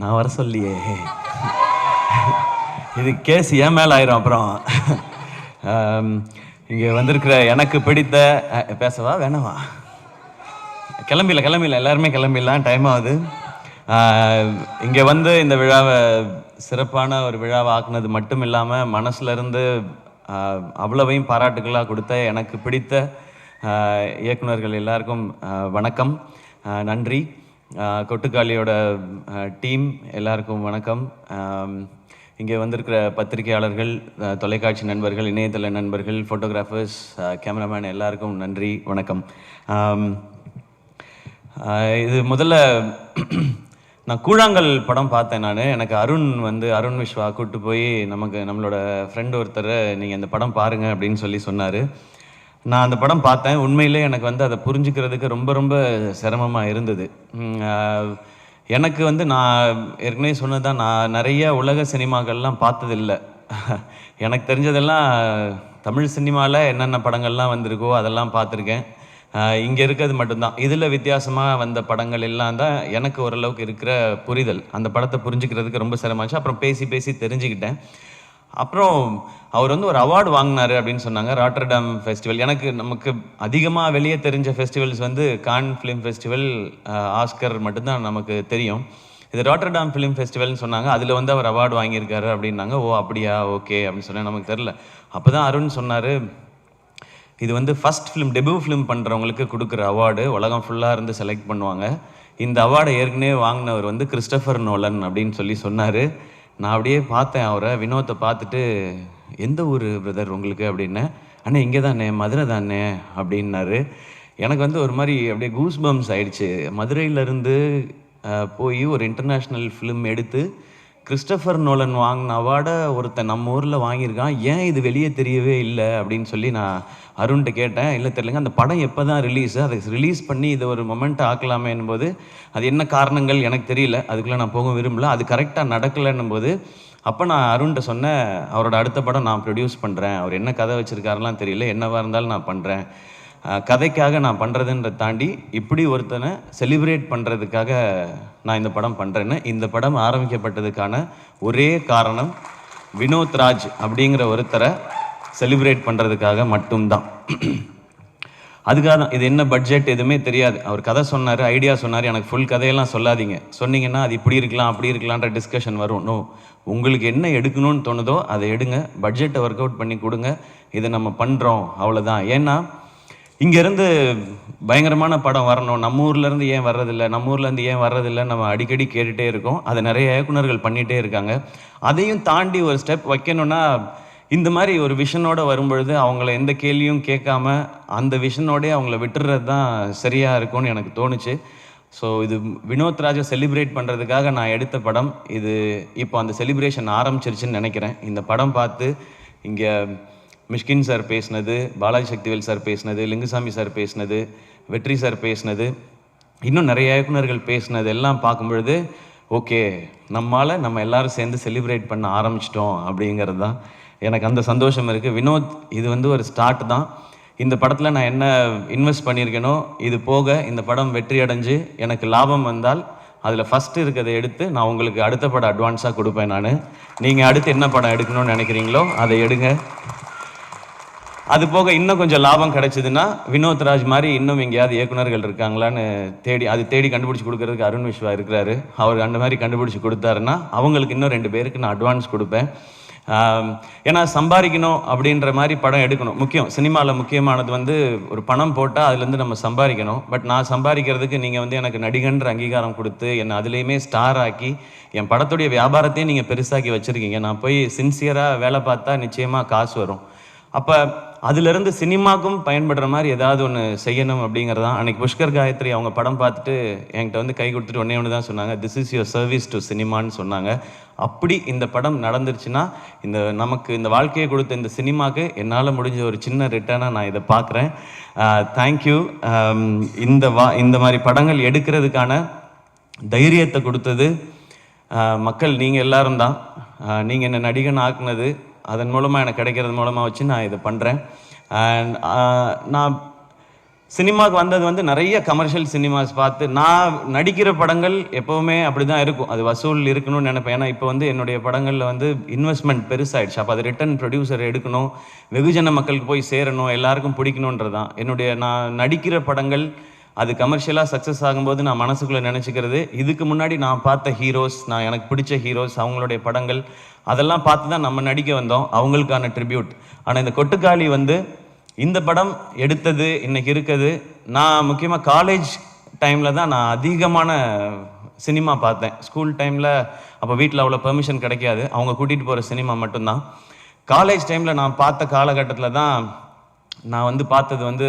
நான் வர சொல்லியே. இது கேஸ் ஏன் மேலே ஆயிரும் அப்புறம். இங்கே வந்திருக்கிற எனக்கு பிடித்த பேசவா வேணவா? கிளம்பில கிளம்பில எல்லாருமே கிளம்பிடலாம் டைம் ஆகுது. இங்கே வந்து இந்த விழாவை சிறப்பான ஒரு விழாவை ஆக்குனது மட்டும் இல்லாமல் மனசுலேருந்து அவ்வளவையும் பாராட்டுகளாக கொடுத்த எனக்கு பிடித்த இயக்குநர்கள் இயக்குனர்கள் எல்லாருக்கும் வணக்கம். நன்றி. கொட்டுக்காளியோட டீம் எல்லாருக்கும் வணக்கம். இங்கே வந்திருக்கிற பத்திரிகையாளர்கள் தொலைக்காட்சி நண்பர்கள் இணையதள நண்பர்கள் ஃபோட்டோகிராஃபர்ஸ் கேமராமேன் எல்லாருக்கும் நன்றி வணக்கம். இது முதல்ல நான் கூழாங்கல் படம் பார்த்தேன் நான். எனக்கு அருண் வந்து அருண் விஸ்வா கூப்பிட்டு போய் நமக்கு நம்மளோட ஃப்ரெண்ட் ஒருத்தர் நீங்கள் இந்த படம் பாருங்கள் அப்படின்னு சொல்லி சொன்னார். நான் அந்த படம் பார்த்தேன். உண்மையிலே எனக்கு வந்து அதை புரிஞ்சுக்கிறதுக்கு ரொம்ப ரொம்ப சிரமமாக இருந்தது. எனக்கு வந்து நான் ஏற்கனவே சொன்னது நான் நிறைய உலக சினிமாக்கள்லாம் பார்த்ததில்லை. எனக்கு தெரிஞ்சதெல்லாம் தமிழ் சினிமாவில் என்னென்ன படங்கள்லாம் வந்திருக்கோ அதெல்லாம் பார்த்துருக்கேன். இங்கே இருக்கிறது மட்டும்தான். இதில் வித்தியாசமாக வந்த படங்கள் எல்லாம் தான் எனக்கு ஓரளவுக்கு இருக்கிற புரிதல். அந்த படத்தை புரிஞ்சுக்கிறதுக்கு ரொம்ப சிரமமாச்சு அப்புறம் பேசி பேசி தெரிஞ்சுக்கிட்டேன். அப்புறம் அவர் வந்து ஒரு அவார்டு வாங்கினாரு அப்படின்னு சொன்னாங்க ராட்டர்டாம் ஃபெஸ்டிவல் எனக்கு நமக்கு அதிகமாக வெளியே தெரிஞ்ச ஃபெஸ்டிவல்ஸ் வந்து கான் ஃபிலிம் ஃபெஸ்டிவல் ஆஸ்கர் மட்டும்தான் நமக்கு தெரியும். இது ராட்டர்டாம் ஃபிலிம் ஃபெஸ்டிவல்னு சொன்னாங்க அதில் வந்து அவர் அவார்டு வாங்கியிருக்காரு அப்படின்னாங்க ஓ அப்படியா ஓகே அப்படின்னு சொன்னேன். நமக்கு தெரில அப்போ தான் அருண் சொன்னார் இது வந்து ஃபர்ஸ்ட் ஃபிலிம் டெபியூ ஃபிலிம் பண்ணுறவங்களுக்கு கொடுக்குற அவார்டு உலகம் ஃபுல்லாக இருந்து செலக்ட் பண்ணுவாங்க. இந்த அவார்டை ஏற்கனவே வாங்கினவர் வந்து கிறிஸ்டபர் நோலன் அப்படின்னு சொல்லி சொன்னார். நான் அப்படியே பார்த்தேன் அவரை வினோத்தை பார்த்துட்டு எந்த ஊர் பிரதர் உங்களுக்கு? அப்படின்னேன் அண்ணே இங்கே தானே மதுரை தானே? அப்படின்னாரு. எனக்கு வந்து ஒரு மாதிரி அப்படியே கூஸ் பம்ஸ் ஆயிடுச்சு. மதுரையிலேருந்து போய் ஒரு இன்டர்நேஷ்னல் ஃபிலிம் எடுத்து கிறிஸ்டபர் நோலன் வாங்கின அவார்டை ஒருத்தன் நம்ம ஊரில் வாங்கியிருக்கான். ஏன் இது வெளியே தெரியவே இல்லை அப்படின்னு சொல்லி நான் அருண்கிட்ட கேட்டேன். இல்லை தெரியலங்க அந்த படம் எப்போ தான் ரிலீஸு அதை ரிலீஸ் பண்ணி இதை ஒரு மொமெண்ட் ஆக்கலாமேன்னும் போது அது என்ன காரணங்கள் எனக்கு தெரியல. அதுக்குள்ளே நான் போக விரும்பல. அது கரெக்டாக நடக்கலைன்னும் போது அப்போ நான் அருண்கிட்ட சொன்னேன் அவரோட அடுத்த படம் நான் ப்ரொடியூஸ் பண்ணுறேன் அவர் என்ன கதை வச்சுருக்காருலாம் தெரியல. என்னவாக இருந்தாலும் நான் பண்ணுறேன் கதைக்காக நான் பண்ணுறதுன்றத தாண்டி இப்படி ஒருத்தனை செலிப்ரேட் பண்ணுறதுக்காக நான் இந்த படம் பண்ணுறேன்னு இந்த படம் ஆரம்பிக்கப்பட்டதுக்கான ஒரே காரணம் வினோத் ராஜ் அப்படிங்கிற ஒருத்தரை செலிப்ரேட் பண்ணுறதுக்காக மட்டும்தான். அதுக்காக தான் இது என்ன பட்ஜெட் எதுவுமே தெரியாது. அவர் கதை சொன்னார் ஐடியா சொன்னார் எனக்கு ஃபுல் கதையெல்லாம் சொல்லாதீங்க. சொன்னீங்கன்னா அது இப்படி இருக்கலாம் அப்படி இருக்கலான்ற டிஸ்கஷன் வரும். நோ உங்களுக்கு என்ன எடுக்கணும்னு தோணுதோ அதை எடுங்க. பட்ஜெட்டை ஒர்க் அவுட் பண்ணி கொடுங்க. இதை நம்ம பண்ணுறோம் அவ்வளோதான் ஏன்னா இங்கேருந்து பயங்கரமான படம் வரணும். நம்ம ஊர்லேருந்து ஏன் வர்றதில்லை? நம்ம ஊர்லேருந்து ஏன் வர்றதில்லை நம்ம அடிக்கடி கேட்டுகிட்டே இருக்கோம். அதை நிறைய இயக்குனர்கள் பண்ணிகிட்டே இருக்காங்க. அதையும் தாண்டி ஒரு ஸ்டெப் வைக்கணும்னா இந்த மாதிரி ஒரு விஷனோடு வரும்பொழுது அவங்கள எந்த கேள்வியும் கேட்காம அந்த விஷனோடே அவங்கள விட்டுறது தான் சரியாக இருக்கும்னு எனக்கு தோணுச்சு. ஸோ இது வினோத் ராஜை செலிப்ரேட் பண்ணுறதுக்காக நான் எடுத்த படம். இது இப்போ அந்த செலிப்ரேஷன் ஆரம்பிச்சிருச்சுன்னு நினைக்கிறேன். இந்த படம் பார்த்து இங்கே மிஷ்கின் சார் பேசினது பாலாஜி சக்திவேல் சார் பேசினது லிங்குசாமி சார் பேசினது வெற்றி சார் பேசினது இன்னும் நிறைய இயக்குனர்கள் பேசினது எல்லாம் பார்க்கும்பொழுது ஓகே நம்மால் நம்ம எல்லாரும் சேர்ந்து செலிப்ரேட் பண்ண ஆரம்பிச்சிட்டோம் அப்படிங்கிறது தான் எனக்கு அந்த சந்தோஷம் இருக்குது வினோத் இது வந்து ஒரு ஸ்டார்ட் தான். இந்த படத்தில் நான் என்ன இன்வெஸ்ட் பண்ணியிருக்கேனோ இது போக இந்த படம் வெற்றி அடைஞ்சு எனக்கு லாபம் வந்தால் அதில் ஃபஸ்ட்டு இருக்கிறதை எடுத்து நான் உங்களுக்கு அடுத்த படம் அட்வான்ஸாக கொடுப்பேன் நான். நீங்கள் அடுத்து என்ன படம் எடுக்கணும்னு நினைக்கிறீங்களோ அதை எடுங்க. அது போக இன்னும் கொஞ்சம் லாபம் கிடைச்சதுன்னா வினோத் ராஜ் மாதிரி இன்னும் எங்கேயாவது இயக்குனர்கள் இருக்காங்களான்னு தேடி அது தேடி கண்டுபிடிச்சி கொடுக்கறதுக்கு அருண் விஸ்வா இருக்கிறாரு. அவர் அந்த மாதிரி கண்டுபிடிச்சி கொடுத்தாருன்னா அவங்களுக்கு இன்னும் ரெண்டு பேருக்கு நான் அட்வான்ஸ் கொடுப்பேன். ஏன்னா சம்பாதிக்கணும் அப்படின்ற மாதிரி படம் எடுக்கணும். முக்கியம் சினிமாவில் முக்கியமானது வந்து ஒரு பணம் போட்டால் அதுலேருந்து நம்ம சம்பாதிக்கணும். பட் நான் சம்பாதிக்கிறதுக்கு நீங்கள் வந்து எனக்கு நடிகன்ற அங்கீகாரம் கொடுத்து என்னை அதுலேயுமே ஸ்டார் ஆக்கி என் படத்துடைய வியாபாரத்தையும் நீங்கள் பெருசாக்கி வச்சுருக்கீங்க. நான் போய் சின்சியராக வேலை பார்த்தா நிச்சயமாக காசு வரும். அப்போ அதுலேருந்து சினிமாக்கும் பயன்படுற மாதிரி ஏதாவது ஒன்று செய்யணும் அப்படிங்கிறது? தான் அன்னைக்கு புஷ்கர் காயத்ரி அவங்க படம் பார்த்துட்டு என்கிட்ட வந்து கை கொடுத்துட்டு ஒன்றே ஒன்று தான் சொன்னாங்க this is your service to சினிமான்னு சொன்னாங்க. அப்படி இந்த படம் நடந்துருச்சுன்னா இந்த நமக்கு இந்த வாழ்க்கையை கொடுத்த இந்த சினிமாவுக்கு என்னால் முடிஞ்ச ஒரு சின்ன ரிட்டர்னாக நான் இதை பார்க்குறேன். தேங்க்யூ இந்த வா இந்த மாதிரி படங்கள் எடுக்கிறதுக்கான தைரியத்தை கொடுத்தது மக்கள் நீங்கள் எல்லோரும் தான். நீங்கள் என்னை நடிகன் ஆக்குனது அதன் மூலமாக எனக்கு கிடைக்கிறது மூலமாக வச்சு நான் இதை பண்ணுறேன் அண்ட் uh, நான் சினிமாவுக்கு வந்தது வந்து நிறைய கமர்ஷியல் சினிமாஸ் பார்த்து நான் நடிக்கிற படங்கள் எப்போவுமே அப்படி தான் இருக்கும். அது வசூல் இருக்கணும்னு நினைப்பேன். ஏன்னா இப்போ வந்து என்னுடைய படங்களில் வந்து இன்வெஸ்ட்மெண்ட் பெருசாயிடுச்சு. அப்போ அது ரிட்டன் ப்ரொடியூசர் எடுக்கணும் வெகுஜன மக்களுக்கு போய் சேரணும் எல்லாருக்கும் பிடிக்கணுன்றது தான் என்னுடைய நான் நடிக்கிற படங்கள் அது கமர்ஷியலாக சக்ஸஸ் ஆகும்போது நான் மனசுக்குள்ளே நினச்சிக்கிறது. இதுக்கு முன்னாடி நான் பார்த்த ஹீரோஸ் நான் எனக்கு பிடிச்ச ஹீரோஸ் அவங்களுடைய படங்கள் அதெல்லாம் பார்த்து தான் நம்ம நடிக்க வந்தோம். அவங்களுக்கான ட்ரிபியூட் ஆனால் இந்த கொட்டுக்காளி வந்து இந்த படம் எடுத்தது இன்னைக்கு இருக்குது. நான் முக்கியமாக காலேஜ் டைமில் தான் நான் அதிகமான சினிமா பார்த்தேன். ஸ்கூல் டைமில் அப்போ வீட்டில் அவ்வளோ பெர்மிஷன் கிடைக்காது. அவங்க கூட்டிகிட்டு போகிற சினிமா மட்டும்தான். காலேஜ் டைமில் நான் பார்த்த காலகட்டத்தில் தான் நான் வந்து பார்த்தது வந்து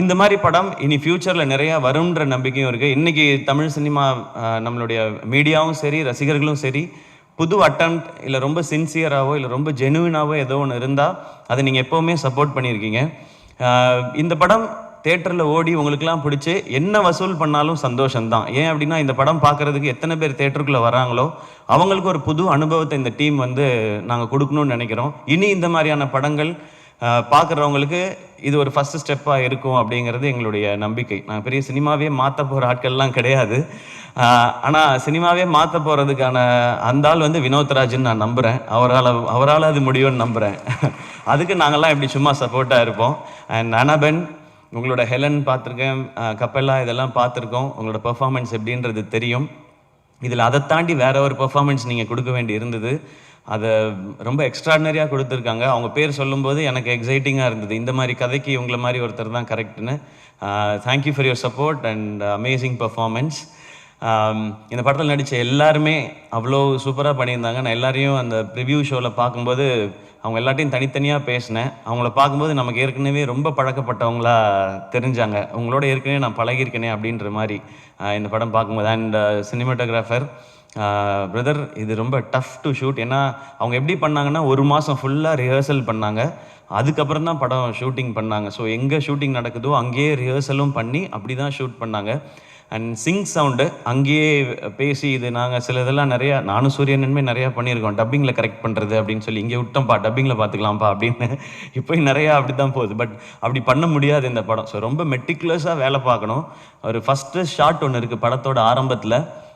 இந்த மாதிரி படம் இனி ஃப்யூச்சரில் நிறையா வரும்ன்ற நம்பிக்கையும் இருக்குது இன்றைக்கி தமிழ் சினிமா நம்மளுடைய மீடியாவும் சரி ரசிகர்களும் சரி புது அட்டம்ப்ட் இல்லை ரொம்ப சின்சியராகவோ இல்லை ரொம்ப ஜெனுவினாவோ ஏதோ ஒன்று இருந்தால் அதை நீங்கள் எப்போவுமே சப்போர்ட் பண்ணியிருக்கீங்க. இந்த படம் தேட்டரில் ஓடி உங்களுக்குலாம் பிடிச்சி என்ன வசூல் பண்ணாலும் சந்தோஷம்தான். ஏன் அப்படின்னா இந்த படம் பார்க்கறதுக்கு எத்தனை பேர் தேட்டருக்குள்ளே வராங்களோ அவங்களுக்கு ஒரு புது அனுபவத்தை இந்த டீம் வந்து நாங்கள் கொடுக்கணும்னு நினைக்கிறோம். இனி இந்த மாதிரியான படங்கள் பார்க்குறவங்களுக்கு இது ஒரு ஃபஸ்ட்டு ஸ்டெப்பாக இருக்கும் அப்படிங்கிறது எங்களுடைய நம்பிக்கை. நான் பெரிய சினிமாவே மாற்ற போகிற ஆட்கள்லாம் கிடையாது. ஆனால் சினிமாவே மாற்ற போகிறதுக்கான அந்த ஆள் வந்து வினோத்ராஜ்னு நான் நம்புகிறேன் அவரால் அவரால் அது முடியும்னு நம்புகிறேன் அதுக்கு நாங்கள்லாம் இப்படி சும்மா சப்போர்ட்டாக இருப்போம். அண்ட் அனபென் உங்களோட ஹெலன் பார்த்துருக்கேன். கப்பல்லா இதெல்லாம் பார்த்துருக்கோம். உங்களோட பெர்ஃபார்மன்ஸ் எப்படின்றது தெரியும். இதில் அதை தாண்டி வேற ஒரு பெர்ஃபார்மன்ஸ் நீங்கள் கொடுக்க வேண்டி இருந்தது. அதை ரொம்ப எக்ஸ்ட்ராடினரியாக கொடுத்துருக்காங்க. அவங்க பேர் சொல்லும்போது எனக்கு எக்ஸைட்டிங்காக இருந்தது. இந்த மாதிரி கதைக்கு இவங்கள மாதிரி ஒருத்தர் தான் கரெக்ட்னு thank you for your support and amazing performance இந்த படத்தில் நடித்த எல்லாருமே அவ்வளோ சூப்பராக பண்ணியிருந்தாங்க. நான் எல்லாரையும் அந்த ப்ரிவ்யூ ஷோவில் பார்க்கும்போது அவங்க எல்லாத்தையும் தனித்தனியாக பேசினேன். அவங்கள பார்க்கும்போது நமக்கு ஏற்கனவே ரொம்ப பழக்கப்பட்டவங்களா தெரிஞ்சாங்க. உங்களோட ஏற்கனவே நான் பழகியிருக்கேனே அப்படின்ற மாதிரி இந்த படம் பார்க்கும்போது. அண்ட் சினிமாட்டோகிராஃபர் பிரதர் இது ரொம்ப டஃப் டு ஷூட் ஏன்னா அவங்க எப்படி பண்ணாங்கன்னா ஒரு மாதம் ஃபுல்லாக ரிஹர்சல் பண்ணாங்க. அதுக்கப்புறம் தான் படம் ஷூட்டிங் பண்ணாங்க. ஸோ எங்கே ஷூட்டிங் நடக்குதோ அங்கேயே ரிஹர்சலும் பண்ணி அப்படி தான் ஷூட் பண்ணாங்க. அண்ட் சிங் சவுண்டு அங்கேயே பேசி இது நாங்கள் சில இதெல்லாம் நிறையா நானும் சூரியனன்மே நிறையா பண்ணியிருக்கோம். டப்பிங்கில் கரெக்ட் பண்ணுறது அப்படின்னு சொல்லி இங்கே விட்டோம்ப்பா டப்பிங்கில் பார்த்துக்கலாம்ப்பா அப்படின்னு. இப்போ நிறையா அப்படி தான் போகுது. பட் அப்படி பண்ண முடியாது இந்த படம். ஸோ ரொம்ப மெட்டிகுலஸாக வேலை பார்க்கணும். ஒரு ஃபஸ்ட்டு ஷாட் ஒன்று இருக்குது படத்தோட ஆரம்பத்தில்.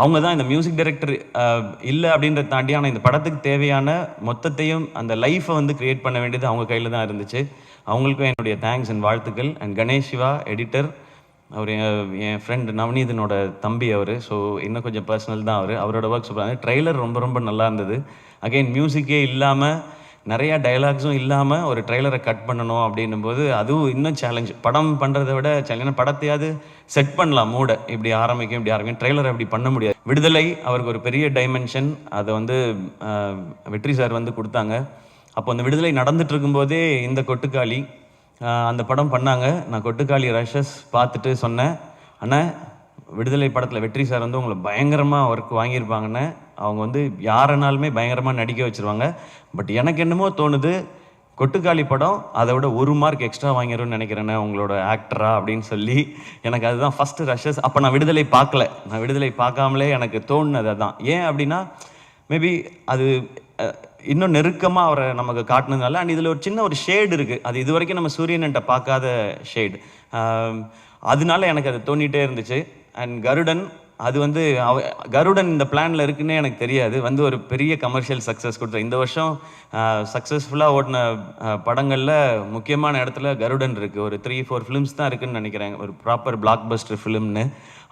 அவங்க தான் இந்த மியூசிக் டைரக்டர் இல்லை அப்படின்றத தாண்டி ஆனால் இந்த படத்துக்கு தேவையான மொத்தத்தையும் அந்த லைஃப்பை வந்து கிரியேட் பண்ண வேண்டியது அவங்க கையில் தான் இருந்துச்சு. அவங்களுக்கும் என்னுடைய தேங்க்ஸ் அண்ட் வாழ்த்துக்கள். அண்ட் கணேஷ் சிவா எடிட்டர் அவர் என் என் ஃப்ரெண்ட் நவநீதனோட தம்பி அவர். ஸோ இன்னும் கொஞ்சம் பர்சனல் தான் அவர். அவரோட ஒர்க் சூப்பராக ட்ரெய்லர் ரொம்ப ரொம்ப நல்லா இருந்தது. அகைன் மியூசிக்கே இல்லாமல் நிறையா டயலாக்ஸும் இல்லாமல் ஒரு ட்ரெய்லரை கட் பண்ணணும் அப்படின்னும் போது அதுவும் இன்னும் சேலஞ்ச் படம் பண்ணுறதை விட சேலஞ்ச் படத்தையாவது செட் பண்ணலாம் மூடை. இப்படி ஆரம்பிக்கும் இப்படி ஆரம்பிக்கும். ட்ரெய்லரை அப்படி பண்ண முடியாது. விடுதலை அவருக்கு ஒரு பெரிய டைமென்ஷன் அதை வந்து வெற்றி சார் வந்து கொடுத்தாங்க. அப்போ அந்த விடுதலை நடந்துட்டு இருக்கும்போதே இந்த கொட்டுக்காளி அந்த படம் பண்ணாங்க. நான் கொட்டுக்காளி ரஷஸ் பார்த்துட்டு சொன்னேன். ஆனால் விடுதலை படத்தில் வெற்றி சார் வந்து உங்களை பயங்கரமாக ஒர்க் வாங்கியிருப்பாங்கன்னு அவங்க வந்து யாரனாலுமே பயங்கரமாக நடிக்க வச்சிருவாங்க. பட் எனக்கு என்னமோ தோணுது கொட்டுக்காளி படம் அதை விட ஒரு மார்க் எக்ஸ்ட்ரா வாங்கிடும்னு நினைக்கிறேண்ணே உங்களோட ஆக்டரா அப்படின்னு சொல்லி. எனக்கு அதுதான் ஃபஸ்ட்டு ரஷஸ் அப்போ நான் விடுதலை பார்க்கல. நான் விடுதலை பார்க்காமலே எனக்கு தோணுனது அதுதான் ஏன் அப்படின்னா மேபி அது இன்னும் நெருக்கமாக அவரை நமக்கு காட்டினதுனால அண்ட் இதில் ஒரு சின்ன ஒரு ஷேடு இருக்குது அது இது வரைக்கும் நம்ம சூரியன்கிட்ட பார்க்காத ஷேடு அதனால எனக்கு அது தோண்டிகிட்டே இருந்துச்சு. அண்ட் கருடன் அது வந்து அவ கருடன் இந்த பிளானில் இருக்குன்னே எனக்கு தெரியாது. வந்து ஒரு பெரிய கமர்ஷியல் சக்ஸஸ் கொடுத்தோம் இந்த வருஷம் சக்ஸஸ்ஃபுல்லாக ஓடின படங்களில் முக்கியமான இடத்துல கருடன் இருக்குது ஒரு த்ரீ ஃபோர் ஃபிலிம்ஸ் தான் இருக்குதுன்னு நினைக்கிறேன். ஒரு ப்ராப்பர் பிளாக் பஸ்டர் ஃபிலிம்னு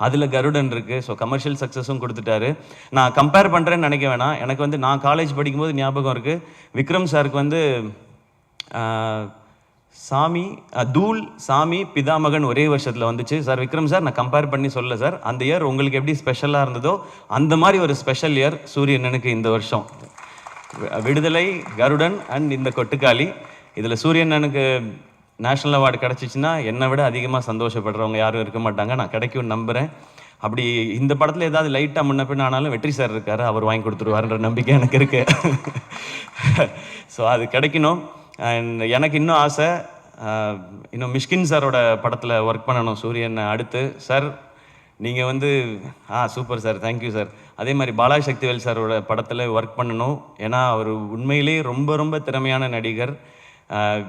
அதில் கருடன் இருக்குது ஸோ கமர்ஷியல் சக்ஸஸும் கொடுத்துட்டாரு. நான் கம்பேர் பண்ணுறேன்னு நினைக்க வேணாம். எனக்கு வந்து நான் காலேஜ் படிக்கும்போது ஞாபகம் இருக்குது விக்ரம் சாருக்கு வந்து சாமி தூல் தூள் சாமி பிதாமகன் ஒரே வருஷத்தில் வந்துச்சு. சார் விக்ரம் சார் நான் கம்பேர் பண்ணி சொல்ல சார். அந்த இயர் உங்களுக்கு எப்படி ஸ்பெஷலாக இருந்ததோ அந்த மாதிரி ஒரு ஸ்பெஷல் இயர் சூரியனனுக்கு இந்த வருஷம். விடுதலை கருடன் அண்ட் இந்த கொட்டுக்காளி. இதில் சூரியனனுக்கு நேஷனல் அவார்டு கிடச்சிச்சின்னா என்னை விட அதிகமாக சந்தோஷப்படுறவங்க யாரும் இருக்க மாட்டாங்க. நான் கிடைக்கும்னு நம்புகிறேன் அப்படி இந்த படத்தில் ஏதாவது லைட்டாக முன்ன பின்ன ஆனாலும் வெற்றி சார் இருக்கார். அவர் வாங்கி கொடுத்துருவாருன்ற நம்பிக்கை எனக்கு இருக்குது ஸோ அது கிடைக்கணும். அண்ட் எனக்கு இன்னும் ஆசை இன்னும் மிஷ்கின் சாரோட படத்தில் ஒர்க் பண்ணணும் சூரியன் அடுத்து. சார் நீங்கள் வந்து ஆ super sir thank you sir அதே மாதிரி பாலா சக்திவேல் சாரோட படத்தில் ஒர்க் பண்ணணும். ஏன்னா அவர் உண்மையிலேயே ரொம்ப ரொம்ப திறமையான நடிகர்.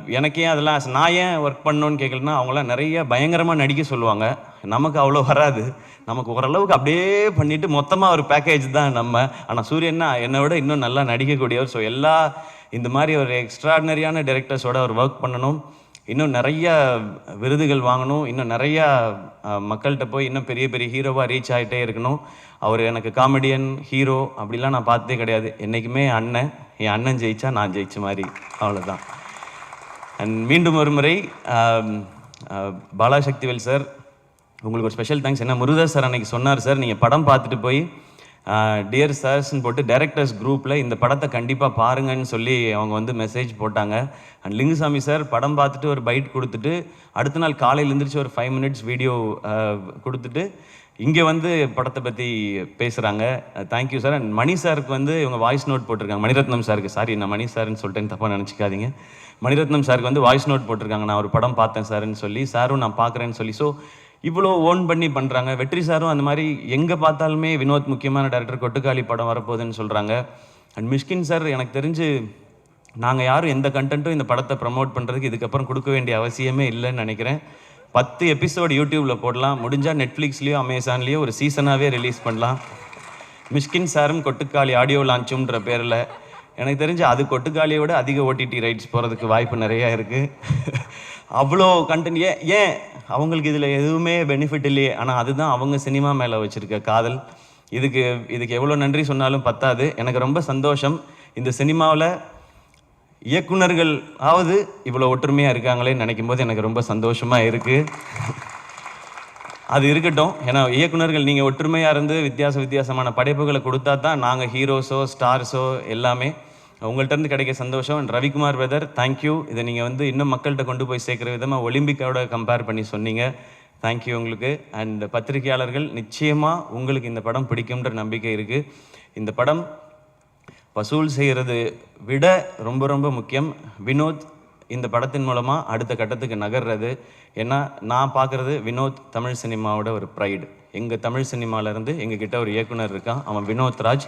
எனக்கு ஏன் அதெல்லாம் ஆசை- நான் ஏன் ஒர்க் பண்ணணுன்னு கேட்கலன்னா அவங்களாம் நிறைய பயங்கரமாக நடிக்க சொல்லுவாங்க. நமக்கு அவ்வளோ வராது. நமக்கு ஓரளவுக்கு அப்படியே பண்ணிவிட்டு மொத்தமாக ஒரு பேக்கேஜ் தான் நம்ம. ஆனால் சூரியன்னா என்னை விட இன்னும் நல்லா நடிக்கக்கூடியவர். ஸோ எல்லா இந்த மாதிரி ஒரு எக்ஸ்ட்ராடினரியான டைரக்டர்ஸோட அவர் ஒர்க் பண்ணணும். இன்னும் நிறைய விருதுகள் வாங்கணும். இன்னும் நிறையா மக்கள்கிட்ட போய் இன்னும் பெரிய பெரிய ஹீரோவாக ரீச் ஆகிட்டே இருக்கணும். அவர் எனக்கு காமெடியன் ஹீரோ அப்படிலாம் நான் பார்த்ததே கிடையாது. என்றைக்குமே அண்ணன் என் அண்ணன் ஜெயிச்சா நான் ஜெயிச்ச மாதிரி. அவ்வளோதான் அண்ட் மீண்டும் ஒரு முறை பாலாசக்திவேல் சார் உங்களுக்கு ஒரு ஸ்பெஷல் தேங்க்ஸ் என்ன முருதா சார் அன்னைக்கு சொன்னார் சார் நீங்கள் படம் பார்த்துட்டு போய் டியர் சார்ஸ்ன்னு போட்டு டைரக்டர்ஸ் குரூப்பில் இந்த படத்தை கண்டிப்பாக பாருங்கன்னு சொல்லி அவங்க வந்து மெசேஜ் போட்டாங்க. அண்ட் லிங்குசாமி சார் படம் பார்த்துட்டு ஒரு பைட் கொடுத்துட்டு அடுத்த நாள் காலையில் எழுந்திரிச்சு ஒரு ஃபைவ் மினிட்ஸ் வீடியோ கொடுத்துட்டு இங்கே வந்து படத்தை பற்றி பேசுகிறாங்க தேங்க்யூ சார் அண்ட் மணி சாருக்கு வந்து இவங்க வாய்ஸ் நோட் போட்டிருக்காங்க. மணிரத்னம் சாருக்கு சாரி நான் மணி சார்னு சொல்லிட்டேன்னு தப்பாக நினச்சிக்காதீங்க. மணிரத்னம் சாருக்கு வந்து வாய்ஸ் நோட் போட்டிருக்காங்க. நான் ஒரு படம் பார்த்தேன் சார்ன்னு சொல்லி சாரும் நான் பார்க்குறேன்னு சொல்லி. ஸோ இவ்வளோ ஓன் பண்ணி பண்ணுறாங்க வெற்றி சாரும் அந்த மாதிரி எங்கே பார்த்தாலுமே வினோத் முக்கியமான டேரக்டர் கொட்டுக்காளி படம் வரப்போகுதுன்னு சொல்கிறாங்க அண்ட் மிஷ்கின் சார் எனக்கு தெரிஞ்சு நாங்கள் யாரும் எந்த கண்டென்ட்டும் இந்த படத்தை ப்ரமோட் பண்ணுறதுக்கு இதுக்கப்புறம் கொடுக்க வேண்டிய அவசியமே இல்லைன்னு நினைக்கிறேன். பத்து எபிசோடு யூடியூப்பில் போடலாம். முடிஞ்சால் நெட்ஃப்ளிக்ஸ்லேயோ அமேசான்லேயோ ஒரு சீசனாகவே ரிலீஸ் பண்ணலாம். மிஷ்கின் சாரும் கொட்டுக்காளி ஆடியோ லான்ச்சுன்ற பேரில் எனக்கு தெரிஞ்சு அது கொட்டுக்காளியை விட அதிக ஓடிடி ரைட்ஸ் போகிறதுக்கு வாய்ப்பு நிறையா இருக்குது அவ்வளோ கண்டென்ட் ஏன் ஏன் அவங்களுக்கு இதில் எதுவுமே பெனிஃபிட் இல்லையே. ஆனால் அதுதான் அவங்க சினிமா மேலே வச்சுருக்க காதல். இதுக்கு இதுக்கு எவ்வளோ நன்றி சொன்னாலும் பத்தாது. எனக்கு ரொம்ப சந்தோஷம். இந்த சினிமாவில் இயக்குநர்கள் ஆவது இவ்வளோ ஒற்றுமையாக இருக்காங்களேன்னு நினைக்கும் போது எனக்கு ரொம்ப சந்தோஷமாக இருக்குது அது இருக்கட்டும். ஏன்னா இயக்குனர்கள் நீங்கள் ஒற்றுமையாக இருந்து வித்தியாச வித்தியாசமான படைப்புகளை கொடுத்தா தான் நாங்கள் ஹீரோஸோ ஸ்டார்ஸோ எல்லாமே உங்கள்கிட்டருந்து கிடைக்க சந்தோஷம். And ரவிக்குமார் வெதர் தேங்க்யூ இதை நீங்கள் வந்து இன்னும் மக்கள்கிட்ட கொண்டு போய் சேர்க்குற விதமாக ஒலிம்பிக்கோட கம்பேர் பண்ணி சொன்னீங்க. தேங்க்யூ உங்களுக்கு. அண்ட் பத்திரிகையாளர்கள் நிச்சயமாக உங்களுக்கு இந்த படம் பிடிக்கும்ன்ற நம்பிக்கை இருக்குது இந்த படம் வசூல் செய்கிறது விட ரொம்ப ரொம்ப முக்கியம். வினோத் இந்த படத்தின் மூலமாக அடுத்த கட்டத்துக்கு நகர்றது. ஏன்னா நான் பார்க்குறது வினோத் தமிழ் சினிமாவோட ஒரு ப்ரைடு எங்கள் தமிழ் சினிமாவிலேருந்து எங்ககிட்ட ஒரு இயக்குனர் இருக்கான். அவன் வினோத் ராஜ்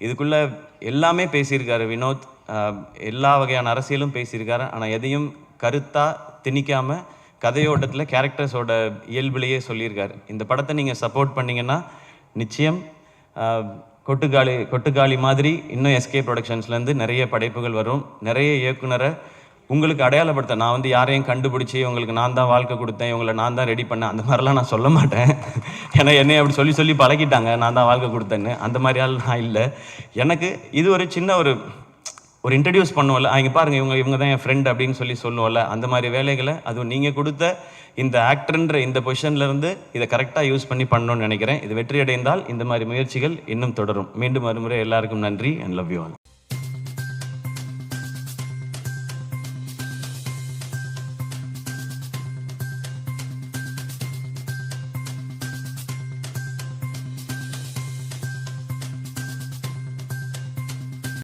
இதுக்குள்ளே எல்லாமே பேசியிருக்காரு வினோத். எல்லா வகையான அரசியலும் பேசியிருக்காரு. ஆனால் எதையும் கருத்தாக திணிக்காமல் கதையோட்டத்தில் கேரக்டர்ஸோட இயல்புலேயே சொல்லியிருக்காரு. இந்த படத்தை நீங்கள் சப்போர்ட் பண்ணீங்கன்னா நிச்சயம் கொட்டுக்காளி கொட்டுக்காளி மாதிரி இன்னும் எஸ்கே ப்ரொடக்ஷன்ஸ்லேருந்து நிறைய படைப்புகள் வரும். நிறைய இயக்குனரை உங்களுக்கு அடையாளப்படுத்த நான் வந்து யாரையும் கண்டுபிடிச்சி உங்களுக்கு நான் தான் வாழ்க்கை கொடுத்தேன் இவங்களை நான் தான் ரெடி பண்ணேன் அந்த மாதிரிலாம் நான் சொல்ல மாட்டேன். ஏன்னா என்னை அப்படி சொல்லி சொல்லி பழகிட்டாங்க நான் தான் வாழ்க்கை கொடுத்தேன்னு. அந்த மாதிரி ஆள் நான் இல்லை. எனக்கு இது ஒரு சின்ன ஒரு ஒரு இன்ட்ரடியூஸ் பண்ணுவோம்ல அவங்க பாருங்கள் பாருங்க இவங்க இவங்க தான் என் ஃப்ரெண்ட் அப்படின்னு சொல்லி சொல்லுவோம்ல அந்த மாதிரி வேலைகளை அதுவும் நீங்கள் கொடுத்த இந்த ஆக்டர்ன்ற இந்த பொசிஷன்லேருந்து இதை கரெக்டாக யூஸ் பண்ணி பண்ணணும்னு நினைக்கிறேன். இது வெற்றி அடைந்தால் இந்த மாதிரி முயற்சிகள் இன்னும் தொடரும். மீண்டும் மறுமுறை எல்லாருக்கும் நன்றி அண்ட் லவ் யூ ஆல்